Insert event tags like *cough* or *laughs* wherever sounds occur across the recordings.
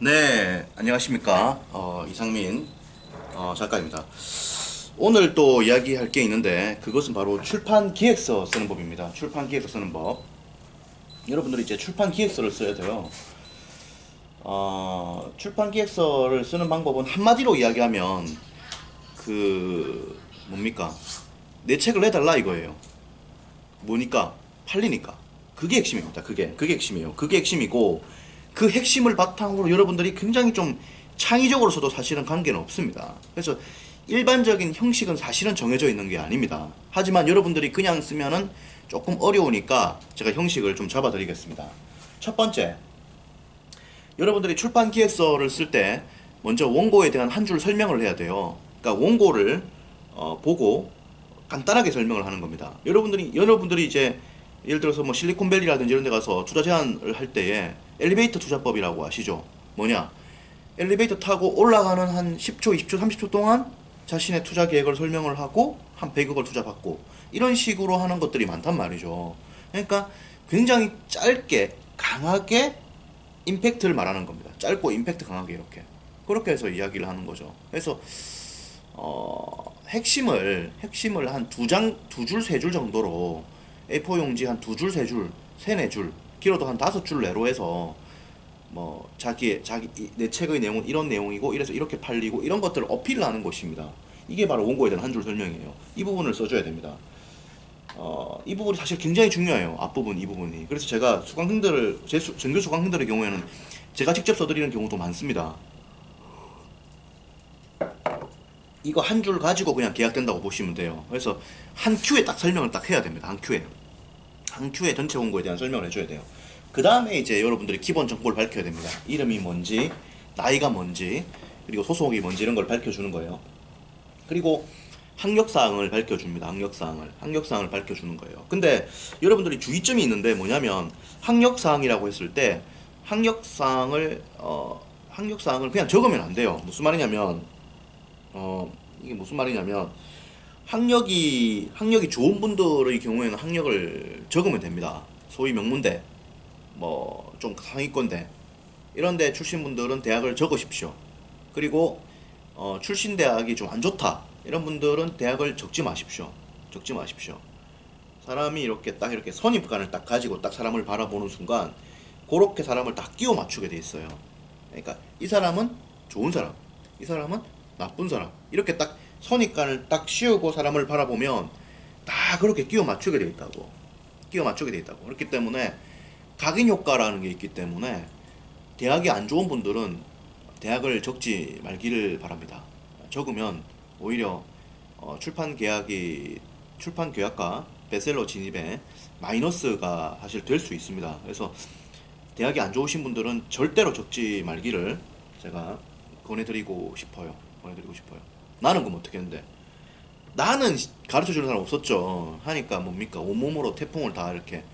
네, 안녕하십니까. 어, 이상민 어, 작가입니다. 오늘 또 이야기할 게 있는데 그것은 바로 출판 기획서 쓰는 법입니다. 출판 기획서 쓰는 법. 여러분들이 이제 출판 기획서를 써야 돼요. 어, 출판 기획서를 쓰는 방법은 한마디로 이야기하면 그 뭡니까? 내 책을 내달라 이거예요. 뭐니까 팔리니까 그게 핵심입니다. 그게 그게 핵심이에요. 그게 핵심이고 그 핵심을 바탕으로 여러분들이 굉장히 좀 창의적으로서도 사실은 관계는 없습니다. 그래서 일반적인 형식은 사실은 정해져 있는 게 아닙니다. 하지만 여러분들이 그냥 쓰면은 조금 어려우니까 제가 형식을 좀 잡아드리겠습니다. 첫 번째, 여러분들이 출판 기획서를 쓸 때 먼저 원고에 대한 한 줄 설명을 해야 돼요. 그러니까 원고를 어, 보고 간단하게 설명을 하는 겁니다. 여러분들이 여러분들이 이제 예를 들어서 뭐 실리콘밸리라든지 이런 데 가서 투자 제안을 할 때에 엘리베이터 투자법이라고 아시죠? 뭐냐? 엘리베이터 타고 올라가는 한 10초, 20초, 30초 동안 자신의 투자 계획을 설명을 하고 한 100억을 투자받고 이런 식으로 하는 것들이 많단 말이죠. 그러니까 굉장히 짧게 강하게 임팩트를 말하는 겁니다. 짧고 임팩트 강하게 이렇게 그렇게 해서 이야기를 하는 거죠. 그래서 어, 핵심을 핵심을 한 두 장, 두 줄, 세 줄 정도로 A4 용지 한 두 줄, 세 줄, 세네 줄, 길어도 한 다섯 줄 내로 해서 뭐 자기 자기 이- 내 책의 내용은 이런 내용이고 이래서 이렇게 팔리고 이런 것들을 어필을 하는 것입니다. 이게 바로 원고에 대한 한 줄 설명이에요. 이 부분을 써줘야 됩니다. 어, 이 부분이 사실 굉장히 중요해요. 앞부분 이 부분이. 그래서 제가 수강생들을 제 수, 전교 수강생들의 경우에는 제가 직접 써드리는 경우도 많습니다. 이거 한 줄 가지고 그냥 계약된다고 보시면 돼요. 그래서 한 큐에 딱 설명을 딱 해야 됩니다. 한 큐에. 한 큐에 전체 원고에 대한 설명을 해줘야 돼요. 그 다음에 이제 여러분들이 기본 정보를 밝혀야 됩니다. 이름이 뭔지, 나이가 뭔지, 그리고 소속이 뭔지 이런 걸 밝혀주는 거예요. 그리고 학력사항을 밝혀줍니다. 학력사항을. 학력사항을 밝혀주는 거예요. 근데 여러분들이 주의점이 있는데 뭐냐면 학력사항이라고 했을 때 학력사항을, 어, 학력사항을 그냥 적으면 안 돼요. 무슨 말이냐면, 어, 이게 무슨 말이냐면 학력이 학력이 좋은 분들의 경우에는 학력을 적으면 됩니다. 소위 명문대, 뭐 좀 상위권대 이런데 출신 분들은 대학을 적으십시오. 그리고 어, 출신 대학이 좀 안 좋다 이런 분들은 대학을 적지 마십시오. 적지 마십시오. 사람이 이렇게 딱 이렇게 선입관을 딱 가지고 딱 사람을 바라보는 순간 그렇게 사람을 딱 끼워 맞추게 돼 있어요. 그러니까 이 사람은 좋은 사람, 이 사람은 나쁜 사람 이렇게 딱 선입관을 딱 씌우고 사람을 바라보면 다 그렇게 끼워 맞추게 돼 있다고 끼워 맞추게 돼 있다고 그렇기 때문에 각인 효과라는 게 있기 때문에 대학이 안 좋은 분들은 대학을 적지 말기를 바랍니다. 적으면 오히려 어, 출판 계약이 출판 계약과 베셀러 진입에 마이너스가 사실 될 수 있습니다. 그래서 대학이 안 좋으신 분들은 절대로 적지 말기를 제가 권해드리고 싶어요. 권해드리고 싶어요. 나는 그럼 어떻게 했는데? 나는 가르쳐 주는 사람 없었죠. 하니까 뭡니까? 온몸으로 태풍을 다 이렇게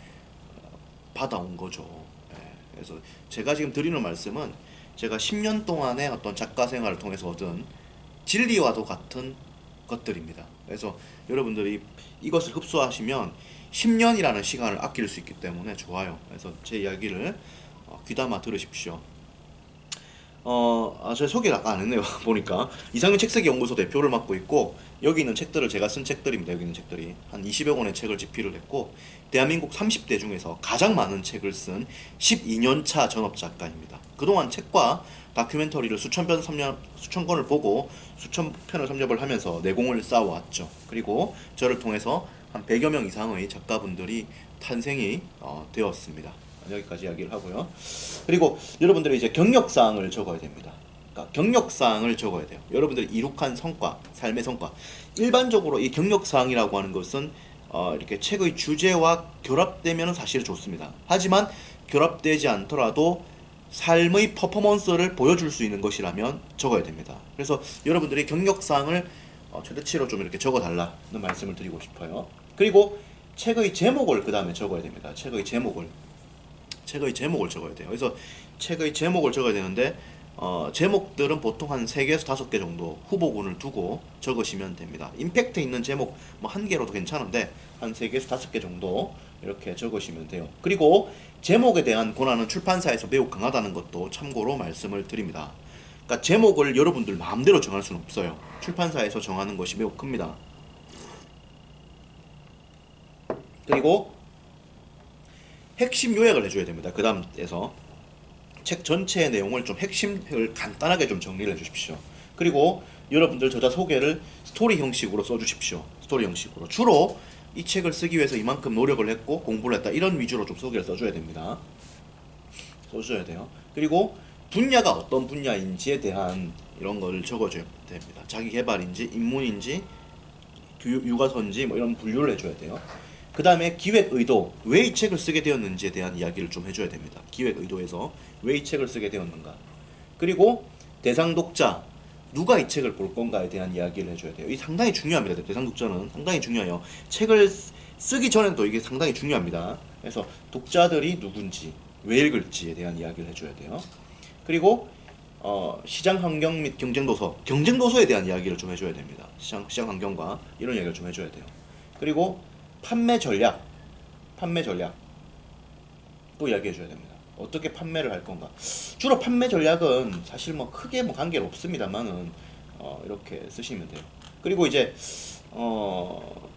받아온 거죠. 예, 그래서 제가 지금 드리는 말씀은 제가 10년 동안의 어떤 작가 생활을 통해서 얻은 진리와도 같은 것들입니다. 그래서 여러분들이 이것을 흡수하시면 10년이라는 시간을 아낄 수 있기 때문에 좋아요. 그래서 제 이야기를 어, 귀담아 들으십시오. 어, 아, 제 소개를 아까 안 했네요. *laughs* 보니까 이상민 책쓰기 연구소 대표를 맡고 있고 여기 있는 책들을 제가 쓴 책들입니다. 여기 있는 책들이 한 20여 권의 책을 집필을 했고 대한민국 30대 중에서 가장 많은 책을 쓴 12년 차 전업 작가입니다. 그동안 책과 다큐멘터리를 수천 편 섭렵, 수천 권을 보고 수천 편을 섭렵을 하면서 내공을 쌓아왔죠. 그리고 저를 통해서 한 100여 명 이상의 작가분들이 탄생이 어, 되었습니다. 여기까지 이야기를 하고요. 그리고 여러분들이 이제 경력사항을 적어야 됩니다. 그러니까 경력사항을 적어야 돼요. 여러분들이 이룩한 성과, 삶의 성과. 일반적으로 이 경력사항이라고 하는 것은 어, 이렇게 책의 주제와 결합되면 사실 좋습니다. 하지만 결합되지 않더라도 삶의 퍼포먼스를 보여줄 수 있는 것이라면 적어야 됩니다. 그래서 여러분들이 경력사항을 어, 최대치로 좀 이렇게 적어달라는 말씀을 드리고 싶어요. 그리고 책의 제목을 그 다음에 적어야 됩니다. 책의 제목을. 책의 제목을 적어야 돼요. 그래서 책의 제목을 적어야 되는데 어, 제목들은 보통 한 3개에서 5개 정도 후보군을 두고 적으시면 됩니다. 임팩트 있는 제목 뭐 한 개로도 괜찮은데 한 3개에서 5개 정도 이렇게 적으시면 돼요. 그리고 제목에 대한 권한은 출판사에서 매우 강하다는 것도 참고로 말씀을 드립니다. 그러니까 제목을 여러분들 마음대로 정할 수는 없어요. 출판사에서 정하는 것이 매우 큽니다. 그리고 핵심 요약을 해줘야 됩니다. 그 다음에서 책 전체의 내용을 좀 핵심을 간단하게 좀 정리를 해주십시오. 그리고 여러분들 저자 소개를 스토리 형식으로 써주십시오. 스토리 형식으로 주로 이 책을 쓰기 위해서 이만큼 노력을 했고 공부를 했다 이런 위주로 좀 소개를 써줘야 됩니다. 써줘야 돼요. 그리고 분야가 어떤 분야인지에 대한 이런 거를 적어줘야 됩니다. 자기 개발인지 인문인지 교육 육아서인지 뭐 이런 분류를 해줘야 돼요. 그 다음에 기획 의도 왜 이 책을 쓰게 되었는지에 대한 이야기를 좀 해줘야 됩니다. 기획 의도에서 왜 이 책을 쓰게 되었는가. 그리고 대상 독자 누가 이 책을 볼 건가에 대한 이야기를 해줘야 돼요. 이 상당히 중요합니다. 대상 독자는 상당히 중요해요. 책을 쓰- 쓰기 전에도 이게 상당히 중요합니다. 그래서 독자들이 누군지 왜 읽을지에 대한 이야기를 해줘야 돼요. 그리고 어, 시장 환경 및 경쟁 도서, 경쟁 도서에 대한 이야기를 좀 해줘야 됩니다. 시장 시장 환경과 이런 이야기를 좀 해줘야 돼요. 그리고 판매 전략, 판매 전략 또 이야기해 줘야 됩니다. 어떻게 판매를 할 건가? 주로 판매 전략은 사실 뭐 크게 뭐 관계는 없습니다만은 어, 이렇게 쓰시면 돼요. 그리고 이제 어,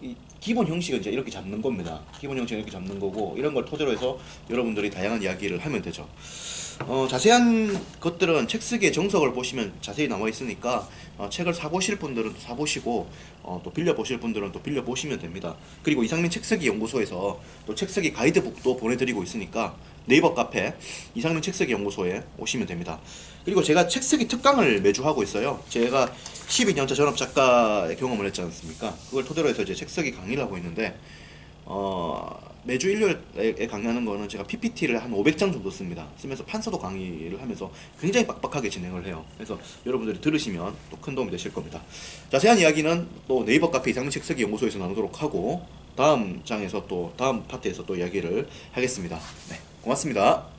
이 기본 형식은 이제 이렇게 잡는 겁니다. 기본 형식은 이렇게 잡는 거고 이런 걸 토대로 해서 여러분들이 다양한 이야기를 하면 되죠. 어, 자세한 것들은 책 쓰기의 정석을 보시면 자세히 나와 있으니까 어, 책을 사보실 분들은 또 사보시고 어, 또 빌려보실 분들은 또 빌려보시면 됩니다. 그리고 이상민 책쓰기 연구소에서 또 책쓰기 가이드북도 보내드리고 있으니까 네이버 카페 이상민 책쓰기 연구소에 오시면 됩니다. 그리고 제가 책쓰기 특강을 매주 하고 있어요. 제가 12년차 전업 작가의 경험을 했지 않습니까? 그걸 토대로 해서 이제 책쓰기 강의 를 하고 있는데 어, 매주 일요일에 강의하는 거는 제가 PPT를 한 500장 정도 씁니다. 쓰면서 판서도 강의를 하면서 굉장히 빡빡하게 진행을 해요. 그래서 여러분들이 들으시면 또 큰 도움이 되실 겁니다. 자세한 이야기는 또 네이버 카페 이상민 책 쓰기 연구소에서 나누도록 하고 다음 장에서 또 다음 파트에서 또 이야기를 하겠습니다. 네, 고맙습니다.